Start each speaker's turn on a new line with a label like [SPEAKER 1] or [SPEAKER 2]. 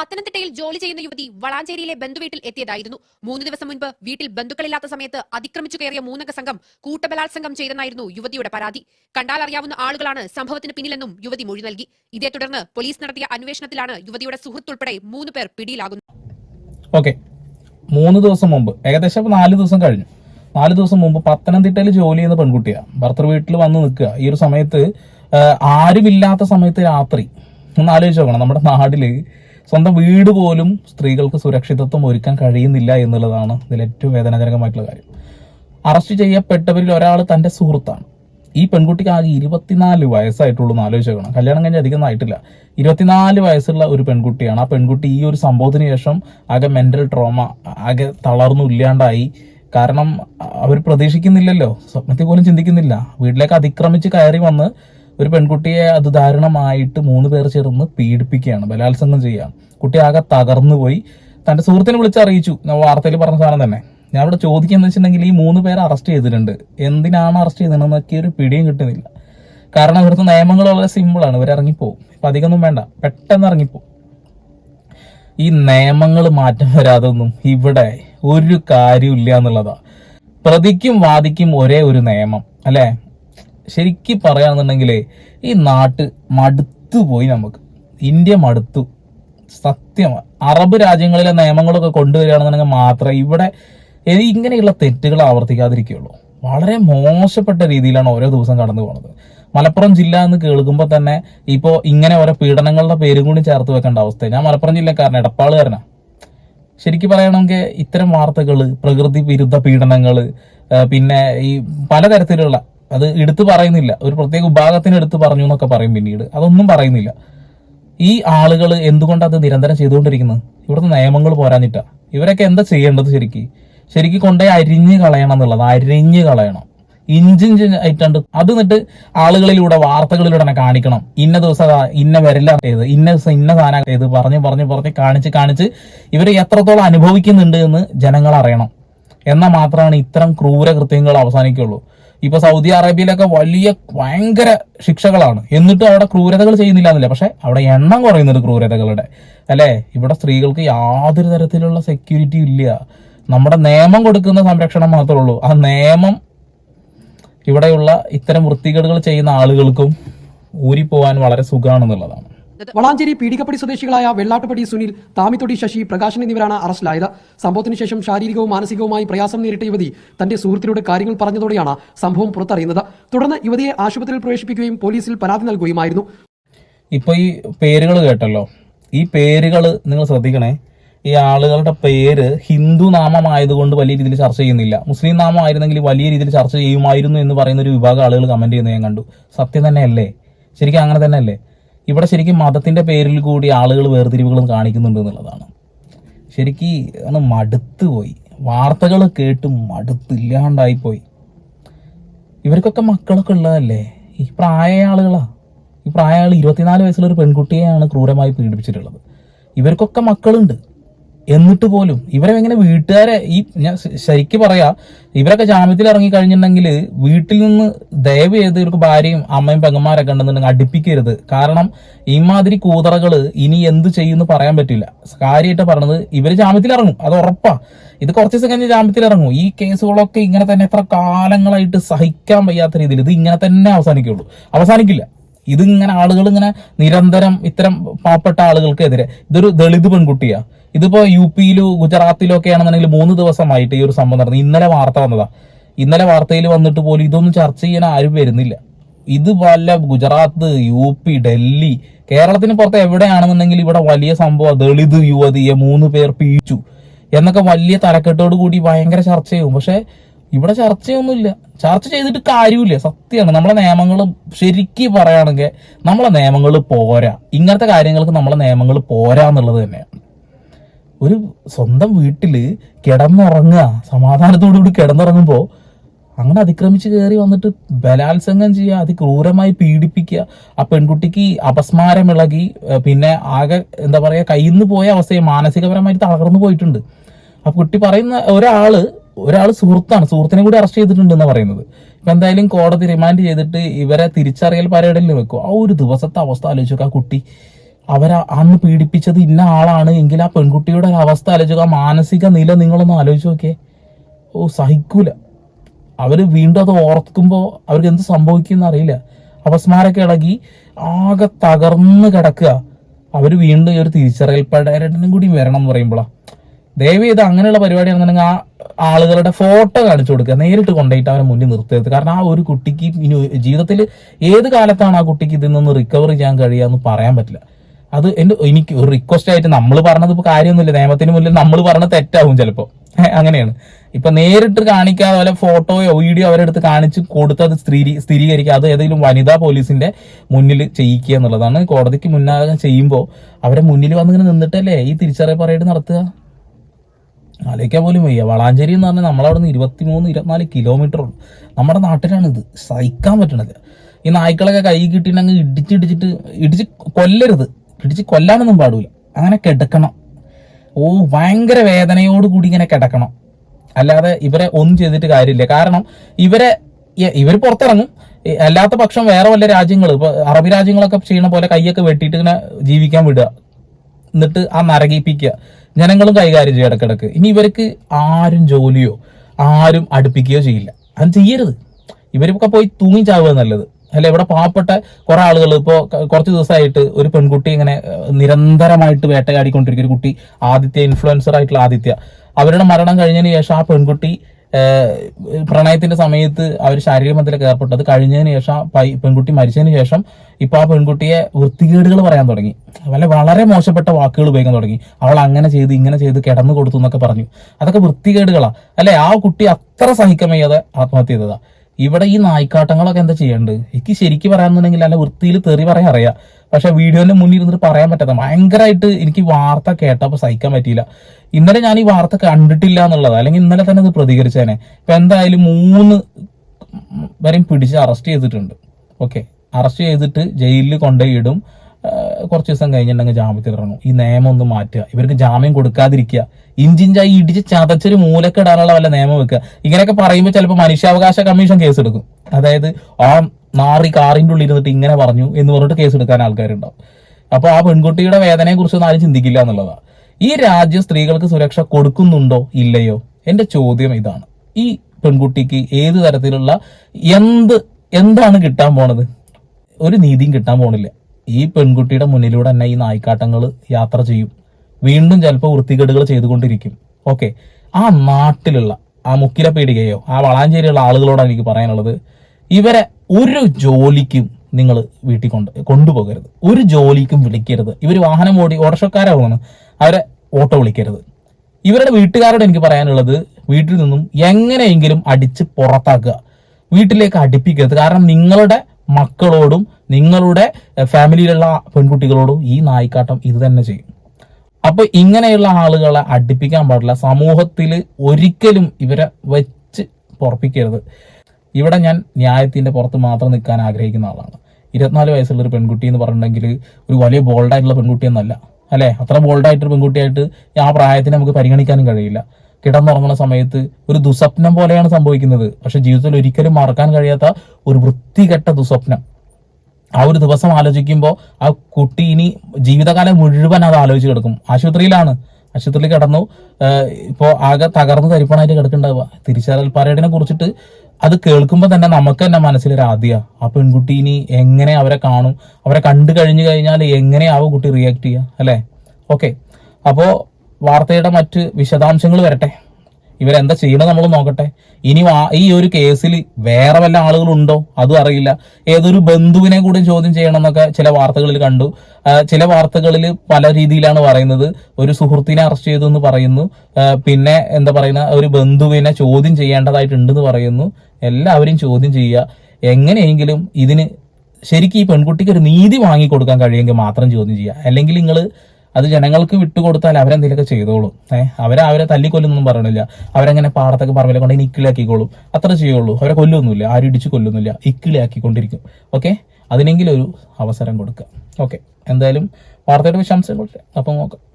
[SPEAKER 1] പത്തനംതിട്ടയിൽ ജോലി ചെയ്യുന്ന യുവതി വളാഞ്ചേരിയിലെ ബന്ധുവീട്ടിൽ എത്തിയതായിരുന്നു. മൂന്ന് ദിവസം മുൻപ് വീട്ടിൽ ബന്ധുക്കളില്ലാത്ത സമയത്ത് അതിക്രമിച്ചു കയറിയ മൂന്നംഗ സംഘം കൂട്ടബലാത്സംഗം ചെയ്തെന്നായിരുന്നു യുവതിയുടെ പരാതി. കണ്ടാൽ അറിയാവുന്ന ആളുകളാണ് സംഭവത്തിന് പിന്നിലെന്നും യുവതി മൊഴി നൽകി. ഇതേ തുടർന്ന് പോലീസ് നടത്തിയ അന്വേഷണത്തിലാണ് യുവതിയുടെ സുഹൃത്തുൾപ്പെടെ മൂന്ന് പേർ പിടിയിലാകുന്നത്.
[SPEAKER 2] ഓക്കെ. മൂന്ന് ദിവസം മുമ്പ് ഏകദേശം നാല് ദിവസം കഴിഞ്ഞു. നാല് ദിവസം മുമ്പ് പത്തനംതിട്ടയിൽ ജോലി ചെയ്യുന്ന പെൺകുട്ടിയാ. ഭർത്തൃ വീട്ടിൽ വന്ന് നിൽക്കുക. ഈ ഒരു സമയത്ത് ആരുമില്ലാത്ത സമയത്ത് രാത്രി ഒന്ന് ആലോചിച്ച് നോക്കണം. നമ്മുടെ നാട്ടിൽ സ്വന്തം വീട് പോലും സ്ത്രീകൾക്ക് സുരക്ഷിതത്വം ഒരുക്കാൻ കഴിയുന്നില്ല എന്നുള്ളതാണ് ഇതിൽ ഏറ്റവും വേദനാജനകമായിട്ടുള്ള കാര്യം. അറസ്റ്റ് ചെയ്യപ്പെട്ടവരിൽ ഒരാൾ തന്റെ സുഹൃത്താണ്. ഈ പെൺകുട്ടിക്ക് ആകെ ഇരുപത്തിനാല് വയസ്സായിട്ടുള്ളൂ എന്ന് ആലോചിച്ചു വേണം കല്യാണം കഴിഞ്ഞ് അധികം ആയിട്ടില്ല. ഇരുപത്തിനാല് വയസ്സുള്ള ഒരു പെൺകുട്ടിയാണ്. ആ പെൺകുട്ടി ഈ ഒരു സംഭവത്തിന് ശേഷം ആകെ മെന്റൽ ട്രോമ ആകെ തളർന്നു ഇല്ലാണ്ടായി. കാരണം അവർ പ്രതീക്ഷിക്കുന്നില്ലല്ലോ. സ്വപ്നത്തിൽ പോലും ചിന്തിക്കുന്നില്ല. വീട്ടിലേക്ക് അതിക്രമിച്ച് കയറി വന്ന് ഒരു പെൺകുട്ടിയെ അത് ദാരുണമായിട്ട് മൂന്ന് പേർ ചേർന്ന് പീഡിപ്പിക്കുകയാണ് ബലാത്സംഗം ചെയ്യുക കുട്ടി ആകെ തകർന്നു പോയി. തന്റെ സുഹൃത്തിനെ വിളിച്ച് അറിയിച്ചു. വാർത്തയിൽ പറഞ്ഞ സാധനം തന്നെ. ഞാൻ ഇവിടെ ചോദിക്കുന്നത് വെച്ചിട്ടുണ്ടെങ്കിൽ ഈ മൂന്ന് പേരെ അറസ്റ്റ് ചെയ്തിട്ടുണ്ട്. എന്തിനാണ് അറസ്റ്റ് ചെയ്തതെന്നൊക്കെ ഒരു പിടിയും കിട്ടുന്നില്ല. കാരണം ഇവിടുത്തെ നിയമങ്ങൾ വളരെ സിമ്പിളാണ് ഇവർ ഇറങ്ങിപ്പോവും. ഇപ്പം അധികമൊന്നും വേണ്ട. പെട്ടെന്ന് ഇറങ്ങിപ്പോവും. ഈ നിയമങ്ങൾ മാറ്റം വരാതൊന്നും ഇവിടെ ഒരു കാര്യമില്ല എന്നുള്ളതാ. പ്രതിക്കും വാദിക്കും ഒരേ ഒരു നിയമം. അല്ലെ? ശരിക്കും പറയാന്നുണ്ടെങ്കിൽ ഈ നാട്ട് മടുത്തു പോയി നമുക്ക്. ഇന്ത്യ മടുത്തു. സത്യം. അറബ് രാജ്യങ്ങളിലെ നിയമങ്ങളൊക്കെ കൊണ്ടുവരികയാണെന്നുണ്ടെങ്കിൽ മാത്രമേ ഇവിടെ ഇങ്ങനെയുള്ള തെറ്റുകൾ ആവർത്തിക്കാതിരിക്കുകയുള്ളൂ. വളരെ മോശപ്പെട്ട രീതിയിലാണ് ഓരോ ദിവസം കടന്നു പോകുന്നത് മലപ്പുറം ജില്ല എന്ന് കേൾക്കുമ്പോൾ തന്നെ ഇപ്പോൾ ഇങ്ങനെ ഓരോ പീഡനങ്ങളുടെ പേരും കൂടി ചേർത്ത് വെക്കേണ്ട അവസ്ഥ ഞാൻ മലപ്പുറം ജില്ലക്കാരൻ എടപ്പാളുകാരനാണ് ശരിക്കും പറയണമെങ്കിൽ ഇത്തരം വാർത്തകൾ പ്രകൃതി വിരുദ്ധ പീഡനങ്ങൾ പിന്നെ ഈ പലതരത്തിലുള്ള അത് എടുത്തു പറയുന്നില്ല. ഒരു പ്രത്യേക വിഭാഗത്തിന് എടുത്ത് പറഞ്ഞു എന്നൊക്കെ പറയും പിന്നീട്. അതൊന്നും പറയുന്നില്ല. ഈ ആളുകൾ എന്തുകൊണ്ട് അത് നിരന്തരം ചെയ്തുകൊണ്ടിരിക്കുന്നത്? ഇവിടുത്തെ നിയമങ്ങൾ പോരാഞ്ഞിട്ടാ. ഇവരൊക്കെ എന്താ ചെയ്യേണ്ടത് ശരിക്ക്? ശരിക്ക് കൊണ്ടേ അരിഞ്ഞ് കളയണം എന്നുള്ളത് അരിഞ്ഞ് കളയണം. ഇഞ്ചിഞ്ച് ആയിട്ടുണ്ട് അത് എന്നിട്ട് ആളുകളിലൂടെ വാർത്തകളിലൂടെ തന്നെ കാണിക്കണം. ഇന്ന ദിവസം ഇന്ന വരില്ല ചെയ്ത് ഇന്ന ദിവസം ഇന്ന സാധനം ചെയ്ത് പറഞ്ഞ് പറഞ്ഞ് പറഞ്ഞ് കാണിച്ച് കാണിച്ച് ഇവർ എത്രത്തോളം അനുഭവിക്കുന്നുണ്ട് എന്ന് ജനങ്ങൾ അറിയണം. എന്നാൽ മാത്രമാണ് ഇത്തരം ക്രൂര കൃത്യങ്ങൾ അവസാനിക്കുള്ളൂ ഇപ്പൊ സൗദി അറേബ്യയിലൊക്കെ വലിയ ഭയങ്കര ശിക്ഷകളാണ്. എന്നിട്ടും അവിടെ ക്രൂരതകൾ ചെയ്യുന്നില്ല എന്നില്ല പക്ഷെ അവിടെ എണ്ണം കുറയുന്നുണ്ട് ക്രൂരതകളുടെ. അല്ലെ? ഇവിടെ സ്ത്രീകൾക്ക് യാതൊരു തരത്തിലുള്ള സെക്യൂരിറ്റി ഇല്ല. നമ്മുടെ നിയമം കൊടുക്കുന്ന സംരക്ഷണം മാത്രമേ ഉള്ളൂ. ആ നിയമം ഇവിടെയുള്ള ഇത്തരം വൃത്തികേടുകൾ ചെയ്യുന്ന ആളുകൾക്കും ഊരിപ്പോവാൻ വളരെ സുഖമാണെന്നുള്ളതാണ്
[SPEAKER 3] വളാഞ്ചേരി പീഡികപ്പടി സ്വദേശികളായ വെള്ളാട്ടുപടി സുനിൽ താമിത്തൊടി ശശി പ്രകാശൻ എന്നിവരാണ് അറസ്റ്റിലായത്. സംഭവത്തിന് ശേഷം ശാരീരികവും മാനസികവുമായി പ്രയാസം നേരിട്ട യുവതി തന്റെ സുഹൃത്തിനോട് കാര്യങ്ങൾ പറഞ്ഞതോടെയാണ് സംഭവം പുറത്തറിയുന്നത്. തുടർന്ന് യുവതിയെ ആശുപത്രിയിൽ പ്രവേശിപ്പിക്കുകയും പോലീസിൽ പരാതി നൽകുകയുമായിരുന്നു.
[SPEAKER 2] ഇപ്പൊ ഈ പേരുകൾ കേട്ടല്ലോ. ഈ പേരുകൾ നിങ്ങൾ ശ്രദ്ധിക്കണേ. ഈ ആളുകളുടെ പേര് ഹിന്ദു നാമമായതുകൊണ്ട് വലിയ രീതിയിൽ ചർച്ച ചെയ്യുന്നില്ല. മുസ്ലിം നാമമായിരുന്നെങ്കിൽ വലിയ രീതിയിൽ ചർച്ച ചെയ്യുമായിരുന്നു എന്ന് പറയുന്ന ഒരു വിഭാഗം ആളുകൾ കമന്റ് ചെയ്യുന്നത് ഞാൻ കണ്ടു. സത്യം തന്നെയല്ലേ? ശരിക്കും അങ്ങനെ തന്നെയല്ലേ? ഇവിടെ ശരിക്കും മതത്തിന്റെ പേരിൽ കൂടി ആളുകൾ വേർതിരിവുകളും കാണിക്കുന്നുണ്ട് എന്നുള്ളതാണ്. ശരിക്ക് ആണ് മടുത്തു പോയി. വാർത്തകൾ കേട്ട് മടുത്തില്ലാണ്ടായി പോയി. ഇവർക്കൊക്കെ മക്കളൊക്കെ ഉള്ളതല്ലേ? ഈ പ്രായ ആളുകളാ. ഈ പ്രായ ആൾ ഇരുപത്തിനാല് വയസ്സുള്ള ഒരു പെൺകുട്ടിയെയാണ് ക്രൂരമായി പീഡിപ്പിച്ചിട്ടുള്ളത്. ഇവർക്കൊക്കെ മക്കളുണ്ട്. എന്നിട്ട് പോലും ഇവരെ എങ്ങനെ വീട്ടുകാരെ ഈ ഞാൻ ശരിക്ക് പറയാ ഇവരൊക്കെ ജാമ്യത്തിൽ ഇറങ്ങി കഴിഞ്ഞിട്ടുണ്ടെങ്കിൽ വീട്ടിൽ നിന്ന് ദയവ് ചെയ്ത് ഇവർക്ക് ഭാര്യയും അമ്മയും പെങ്ങന്മാരൊക്കെ ഉണ്ടെന്നുണ്ടെങ്കിൽ അടുപ്പിക്കരുത്. കാരണം ഇമാതിരി കൂതറകൾ ഇനി എന്ത് ചെയ്യുമെന്ന് പറയാൻ പറ്റില്ല. കാര്യമായിട്ട് പറഞ്ഞത് ഇവർ ജാമ്യത്തിൽ ഇറങ്ങും. അത് ഉറപ്പാ. ഇത് കുറച്ച് ദിവസം കഴിഞ്ഞ് ജാമ്യത്തിൽ ഇറങ്ങും. ഈ കേസുകളൊക്കെ ഇങ്ങനെ തന്നെ എത്ര കാലങ്ങളായിട്ട് സഹിക്കാൻ വയ്യാത്ത രീതിയിൽ ഇത് ഇങ്ങനെ തന്നെ അവസാനിക്കുള്ളൂ. അവസാനിക്കില്ല. ഇതിങ്ങനെ ആളുകൾ ഇങ്ങനെ നിരന്തരം ഇത്തരം പാവപ്പെട്ട ആളുകൾക്കെതിരെ. ഇതൊരു ദളിത് പെൺകുട്ടിയാ. ഇതിപ്പോ യു പിയിലും ഗുജറാത്തിലും ഒക്കെ ആണെന്നുണ്ടെങ്കിൽ മൂന്ന് ദിവസമായിട്ട് ഈ ഒരു സംഭവം നടന്നു. ഇന്നലെ വാർത്ത വന്നതാ. ഇന്നലെ വാർത്തയിൽ വന്നിട്ട് പോലും ഇതൊന്നും ചർച്ച ചെയ്യാൻ ആരും വരുന്നില്ല. ഇത് വല്ല ഗുജറാത്ത് യു പി ഡൽഹി കേരളത്തിന് പുറത്ത് എവിടെയാണെന്നുണ്ടെങ്കിൽ ഇവിടെ വലിയ സംഭവം ദളിത് യുവതിയെ മൂന്ന് പേർ പീച്ചു എന്നൊക്കെ വലിയ തലക്കെട്ടോട് കൂടി ഭയങ്കര ചർച്ച ചെയ്യും പക്ഷെ ഇവിടെ ചർച്ചയൊന്നുമില്ല. ചർച്ച ചെയ്തിട്ട് കാര്യമില്ല. സത്യമാണ് നമ്മളെ നിയമങ്ങൾ ശരിക്കും പറയുകയാണെങ്കിൽ നമ്മളെ നിയമങ്ങൾ പോരാ. ഇങ്ങനത്തെ കാര്യങ്ങൾക്ക് നമ്മളെ നിയമങ്ങൾ പോരാ എന്നുള്ളത് തന്നെയാണ് ഒരു സ്വന്തം വീട്ടിൽ കിടന്നുറങ്ങുക സമാധാനത്തോടു കൂടി കിടന്നുറങ്ങുമ്പോൾ അങ്ങനെ അതിക്രമിച്ച് കയറി വന്നിട്ട് ബലാത്സംഗം ചെയ്യുക അതിക്രൂരമായി പീഡിപ്പിക്കുക ആ പെൺകുട്ടിക്ക് അപസ്മാരം ഇളകി പിന്നെ ആകെ എന്താ പറയുക കയ്യിൽ നിന്ന് പോയ അവസ്ഥയെ മാനസികപരമായിട്ട് തളർന്നു പോയിട്ടുണ്ട്. ആ കുട്ടി പറയുന്ന ഒരാൾ ഒരാൾ സുഹൃത്താണ്. സുഹൃത്തിനെ കൂടി അറസ്റ്റ് ചെയ്തിട്ടുണ്ട് എന്ന് പറയുന്നത്. ഇപ്പൊ എന്തായാലും കോടതി റിമാൻഡ് ചെയ്തിട്ട് ഇവരെ തിരിച്ചറിയൽ പരേഡിൽ വെക്കും ആ ഒരു ദിവസത്തെ അവസ്ഥ ആലോചിച്ചു ആ കുട്ടി. അവരെ അന്ന് പീഡിപ്പിച്ചത് ഇന്ന ആളാണ് എങ്കിൽ ആ പെൺകുട്ടിയുടെ അവസ്ഥ ആലോചിക്കുക മാനസിക നില നിങ്ങളൊന്ന് ആലോചിച്ച് നോക്കിയേ. ഓ സഹിക്കൂല. അവർ വീണ്ടും അത് ഓർക്കുമ്പോൾ അവർക്ക് എന്ത് സംഭവിക്കുമെന്ന് അറിയില്ല. അപസ്മാരൊക്കെ ഇളകി ആകെ തകർന്ന് കിടക്കുക. അവർ വീണ്ടും ഒരു തിരിച്ചറിയൽ പടരനും കൂടി വരണം എന്ന് പറയുമ്പോഴാ ദയവ് ചെയ്ത് അങ്ങനെയുള്ള പരിപാടിയാണെന്നുണ്ടെങ്കിൽ ആ ആളുകളുടെ ഫോട്ടോ കാണിച്ചു കൊടുക്കുക. നേരിട്ട് കൊണ്ടുപോയിട്ട് അവരെ മുന്നിൽ നിർത്തരുത്. കാരണം ആ ഒരു കുട്ടിക്ക് ഇനി ജീവിതത്തിൽ ഏത് കാലത്താണ് ആ കുട്ടിക്ക് ഇതിൽ നിന്ന് റിക്കവർ ചെയ്യാൻ കഴിയുക എന്ന് പറയാൻ പറ്റില്ല. അത് എന്റെ എനിക്ക് ഒരു റിക്വസ്റ്റ് ആയിട്ട് നമ്മൾ പറഞ്ഞത് ഇപ്പൊ കാര്യമൊന്നുമില്ല. നിയമത്തിന് മുന്നിൽ നമ്മൾ പറഞ്ഞ തെറ്റാവും ചിലപ്പോൾ അങ്ങനെയാണ്. ഇപ്പൊ നേരിട്ട് കാണിക്കാതെ പോലെ ഫോട്ടോയോ വീഡിയോ അവരെടുത്ത് കാണിച്ച് കൊടുത്ത് അത് സ്ഥിരീ സ്ഥിരീകരിക്കുക. അത് ഏതെങ്കിലും വനിതാ പോലീസിന്റെ മുന്നിൽ ചെയ്യിക്കുക എന്നുള്ളതാണ്. കോടതിക്ക് മുന്നാകെ ചെയ്യുമ്പോൾ അവരെ മുന്നിൽ വന്നിങ്ങനെ നിന്നിട്ടല്ലേ ഈ തിരിച്ചറിയ പറയിട്ട് നടത്തുക? ആലോചിക്കാൻ പോലും വയ്യ. വളാഞ്ചേരി എന്ന് പറഞ്ഞാൽ നമ്മളവിടെ നിന്ന് ഇരുപത്തിമൂന്ന് ഇരുപത്തിനാല് കിലോമീറ്റർ ഉള്ളു. നമ്മുടെ നാട്ടിലാണ് ഇത് സഹിക്കാൻ പറ്റണത് ഈ നായ്ക്കളൊക്കെ കൈ കിട്ടിയിട്ട് ഇടിച്ച് ഇടിച്ചിട്ട് ഇടിച്ച് കൊല്ലരുത്. ഇടിച്ച് കൊല്ലാനൊന്നും പാടില്ല അങ്ങനെ കിടക്കണം. ഓ ഭയങ്കര വേദനയോട് കൂടി ഇങ്ങനെ കിടക്കണം. അല്ലാതെ ഇവരെ ഒന്നും ചെയ്തിട്ട് കാര്യമില്ല. കാരണം ഇവരെ ഇവർ പുറത്തിറങ്ങും. അല്ലാത്ത പക്ഷം വേറെ വല്ല രാജ്യങ്ങൾ ഇപ്പൊ അറബി രാജ്യങ്ങളൊക്കെ ചെയ്യണ പോലെ കൈയൊക്കെ വെട്ടിയിട്ട് ഇങ്ങനെ ജീവിക്കാൻ വിടുക. എന്നിട്ട് ആ നരകിപ്പിക്കുക. ജനങ്ങളും കൈകാര്യം ചെയ്യും ഇടക്കിടക്ക് ഇനി ഇവർക്ക് ആരും ജോലിയോ ആരും അടുപ്പിക്കുകയോ ചെയ്യില്ല. അത് ചെയ്യരുത്. ഇവരൊക്കെ പോയി തൂങ്ങി ചാവുക നല്ലത്. അല്ല ഇവിടെ പാവപ്പെട്ട കുറെ ആളുകൾ ഇപ്പോൾ കുറച്ച് ദിവസമായിട്ട് ഒരു പെൺകുട്ടി ഇങ്ങനെ നിരന്തരമായിട്ട് വേട്ടയാടിക്കൊണ്ടിരിക്കുന്ന ഒരു കുട്ടി ആദിത്യ ഇൻഫ്ലുവൻസർ ആയിട്ടുള്ള ആദിത്യ. അവരുടെ മരണം കഴിഞ്ഞതിന് ശേഷം ആ പെൺകുട്ടി പ്രണയത്തിന്റെ സമയത്ത് അവർ ശാരീരിക ബന്ധത്തിലൊക്കെ ഏർപ്പെട്ടത് കഴിഞ്ഞതിന് ശേഷം പെൺകുട്ടി മരിച്ചതിന് ശേഷം ഇപ്പൊ ആ പെൺകുട്ടിയെ വൃത്തികേടുകൾ പറയാൻ തുടങ്ങി. വല്ല വളരെ മോശപ്പെട്ട വാക്കുകൾ ഉപയോഗിക്കാൻ തുടങ്ങി. അവൾ അങ്ങനെ ചെയ്ത് ഇങ്ങനെ ചെയ്ത് കിടന്നു കൊടുത്തു എന്നൊക്കെ പറഞ്ഞു. അതൊക്കെ വൃത്തികേടുകളാ. അല്ലെ? ആ കുട്ടി അത്ര സഹിക്കമയ്യാതെ ആത്മഹത്യ ചെയ്തതാ. ഇവിടെ ഈ നായ്ക്കാട്ടങ്ങളൊക്കെ എന്താ ചെയ്യേണ്ടത് എനിക്ക് ശരിക്കും പറയാന്നുണ്ടെങ്കിൽ അല്ല വൃത്തിയിൽ തെറി പറയാൻ അറിയാം. പക്ഷെ വീഡിയോന്റെ മുന്നിൽ ഇരുന്നിട്ട് പറയാൻ പറ്റാത്ത ഭയങ്കരമായിട്ട് എനിക്ക് വാർത്ത കേട്ടപ്പോൾ സഹിക്കാൻ പറ്റിയില്ല. ഇന്നലെ ഞാൻ ഈ വാർത്ത കണ്ടിട്ടില്ല എന്നുള്ളത് അല്ലെങ്കിൽ ഇന്നലെ തന്നെ ഇത് പ്രതികരിച്ചേനെ. ഇപ്പൊ എന്തായാലും മൂന്ന് വരെയും പിടിച്ച് അറസ്റ്റ് ചെയ്തിട്ടുണ്ട്. ഓക്കെ. അറസ്റ്റ് ചെയ്തിട്ട് ജയിലിൽ കൊണ്ടുപോയി ഇടും. ആ, കുറച്ച് ദിവസം കഴിഞ്ഞിട്ടുണ്ടെങ്കിൽ ജാമ്യത്തിൽ ഇറങ്ങും. ഈ നിയമം ഒന്ന് മാറ്റുക. ഇവർക്ക് ജാമ്യം കൊടുക്കാതിരിക്കുക. ഇഞ്ചിഞ്ചായി ഇടിച്ച് ചതച്ചൊരു മൂലക്കിടാനുള്ള വല്ല നിയമം വെക്കുക. ഇങ്ങനെയൊക്കെ പറയുമ്പോൾ ചിലപ്പോൾ മനുഷ്യാവകാശ കമ്മീഷൻ കേസ് എടുക്കും. അതായത് ആ നാറി കാറിന്റെ ഉള്ളിൽ ഇരുന്നിട്ട് ഇങ്ങനെ പറഞ്ഞു എന്ന് പറഞ്ഞിട്ട് കേസ് എടുക്കാൻ ആൾക്കാരുണ്ടാവും. അപ്പൊ ആ പെൺകുട്ടിയുടെ വേദനയെ കുറിച്ചൊന്നും ആരും ചിന്തിക്കില്ല എന്നുള്ളതാണ് ഈ രാജ്യം സ്ത്രീകൾക്ക് സുരക്ഷ കൊടുക്കുന്നുണ്ടോ ഇല്ലയോ? എന്റെ ചോദ്യം ഇതാണ്. ഈ പെൺകുട്ടിക്ക് ഏത് തരത്തിലുള്ള എന്ത് എന്താണ് കിട്ടാൻ പോണത്? ഒരു നീതിയും കിട്ടാൻ പോണില്ല. ഈ പെൺകുട്ടിയുടെ മുന്നിലൂടെ തന്നെ ഈ നായ്ക്കാട്ടങ്ങൾ യാത്ര ചെയ്യും. വീണ്ടും ചിലപ്പോൾ വൃത്തികേടുകൾ ചെയ്തുകൊണ്ടിരിക്കും. ഓക്കെ. ആ നാട്ടിലുള്ള ആ മുക്കില പീടികയോ ആ വളാഞ്ചേരിയുള്ള ആളുകളോടാണ് എനിക്ക് പറയാനുള്ളത്. ഇവരെ ഒരു ജോലിക്കും നിങ്ങൾ വീട്ടിൽ കൊണ്ട് കൊണ്ടുപോകരുത്. ഒരു ജോലിക്കും വിളിക്കരുത്. ഇവർ വാഹനം ഓടി ഓട്ടോഷക്കാരാവുന്നു അവരെ ഓട്ടോ വിളിക്കരുത്. ഇവരുടെ വീട്ടുകാരോട് എനിക്ക് പറയാനുള്ളത് വീട്ടിൽ നിന്നും എങ്ങനെയെങ്കിലും അടിച്ച് പുറത്താക്കുക. വീട്ടിലേക്ക് അടുപ്പിക്കരുത്. കാരണം നിങ്ങളുടെ മക്കളോടും നിങ്ങളുടെ ഫാമിലിയിലുള്ള പെൺകുട്ടികളോടും ഈ നായിക്കാട്ടം ഇത് തന്നെ ചെയ്യും. അപ്പൊ ഇങ്ങനെയുള്ള ആളുകളെ അടുപ്പിക്കാൻ പാടില്ല. സമൂഹത്തിൽ ഒരിക്കലും ഇവരെ വെച്ച് പുറപ്പിക്കരുത്. ഇവിടെ ഞാൻ ന്യായത്തിന്റെ പുറത്ത് മാത്രം നിൽക്കാൻ ആഗ്രഹിക്കുന്ന ആളാണ്. ഇരുപത്തിനാല് വയസ്സുള്ള ഒരു പെൺകുട്ടി എന്ന് പറഞ്ഞിട്ടുണ്ടെങ്കിൽ ഒരു വലിയ ബോൾഡായിട്ടുള്ള പെൺകുട്ടിയെന്നല്ല അല്ലേ? അത്ര ബോൾഡായിട്ടൊരു പെൺകുട്ടിയായിട്ട് ആ പ്രായത്തിന് നമുക്ക് പരിഗണിക്കാനും കഴിയില്ല. കിടന്നുറങ്ങുന്ന സമയത്ത് ഒരു ദുസ്വപ്നം പോലെയാണ് സംഭവിക്കുന്നത്. പക്ഷെ ജീവിതത്തിൽ ഒരിക്കലും മറക്കാൻ കഴിയാത്ത ഒരു വൃത്തികെട്ട ദുസ്വപ്നം. ആ ഒരു ദിവസം ആലോചിക്കുമ്പോൾ ആ കുട്ടി ഇനി ജീവിതകാലം മുഴുവൻ അത് ആലോചിച്ച് കിടക്കും. ആശുപത്രിയിലാണ്. ആശുപത്രിയിൽ കിടന്നു. ഇപ്പോൾ ആകെ തകർന്ന് തരിപ്പണായിട്ട് കിടക്കുന്നുണ്ടാവുക. തിരിച്ചറിയൽ പരേഡിനെ കുറിച്ചിട്ട് അത് കേൾക്കുമ്പോൾ തന്നെ നമുക്ക് തന്നെ മനസ്സിലൊരു ആദ്യ. ആ പെൺകുട്ടി ഇനി എങ്ങനെ അവരെ കാണും? അവരെ കണ്ടു കഴിഞ്ഞു കഴിഞ്ഞാൽ എങ്ങനെയാവും കുട്ടി റിയാക്ട് ചെയ്യുക അല്ലേ? ഓക്കെ അപ്പോൾ വാർത്തയുടെ മറ്റ് വിശദാംശങ്ങൾ വരട്ടെ. ഇവരെന്താ ചെയ്യണത് നമ്മൾ നോക്കട്ടെ. ഇനി ഈ ഒരു കേസിൽ വേറെ വല്ല ആളുകളുണ്ടോ? അതും അറിയില്ല. ഏതൊരു ബന്ധുവിനെ കൂടി ചോദ്യം ചെയ്യണം എന്നൊക്കെ ചില വാർത്തകളിൽ കണ്ടു. ചില വാർത്തകളിൽ പല രീതിയിലാണ് പറയുന്നത്. ഒരു സുഹൃത്തിനെ അറസ്റ്റ് ചെയ്തു എന്ന് പറയുന്നു പിന്നെ എന്താ പറയുന്ന ഒരു ബന്ധുവിനെ ചോദ്യം ചെയ്യേണ്ടതായിട്ടുണ്ടെന്ന് പറയുന്നു. എല്ലാവരും ചോദ്യം ചെയ്യുക. എങ്ങനെയെങ്കിലും ഇതിന് ശരിക്കും ഈ പെൺകുട്ടിക്ക് ഒരു നീതി വാങ്ങിക്കൊടുക്കാൻ കഴിയുമെങ്കിൽ മാത്രം ചോദ്യം ചെയ്യുക. അല്ലെങ്കിൽ നിങ്ങൾ അത് ജനങ്ങൾക്ക് വിട്ടുകൊടുത്താൽ അവരെന്തെങ്കിലുമൊക്കെ ചെയ്തോളൂ. ഏഹ് അവരെ അവരെ തല്ലിക്കൊല്ലൊന്നും പറയണില്ല. അവരങ്ങനെ പാടത്തൊക്കെ പറമ്പിലെ കൊണ്ട് ഇക്കിളിയാക്കിക്കോളും. അത്ര ചെയ്യുള്ളൂ. അവരെ കൊല്ലൊന്നുമില്ല ആരും ഇടിച്ച് കൊല്ലുന്നില്ല ഇക്കിളിയാക്കിക്കൊണ്ടിരിക്കും. ഓക്കെ? അതിനെങ്കിലും ഒരു അവസരം കൊടുക്കുക. ഓക്കെ. എന്തായാലും വാർത്തയുടെ വിശാംശം കൊടുക്കുക അപ്പം നോക്കാം.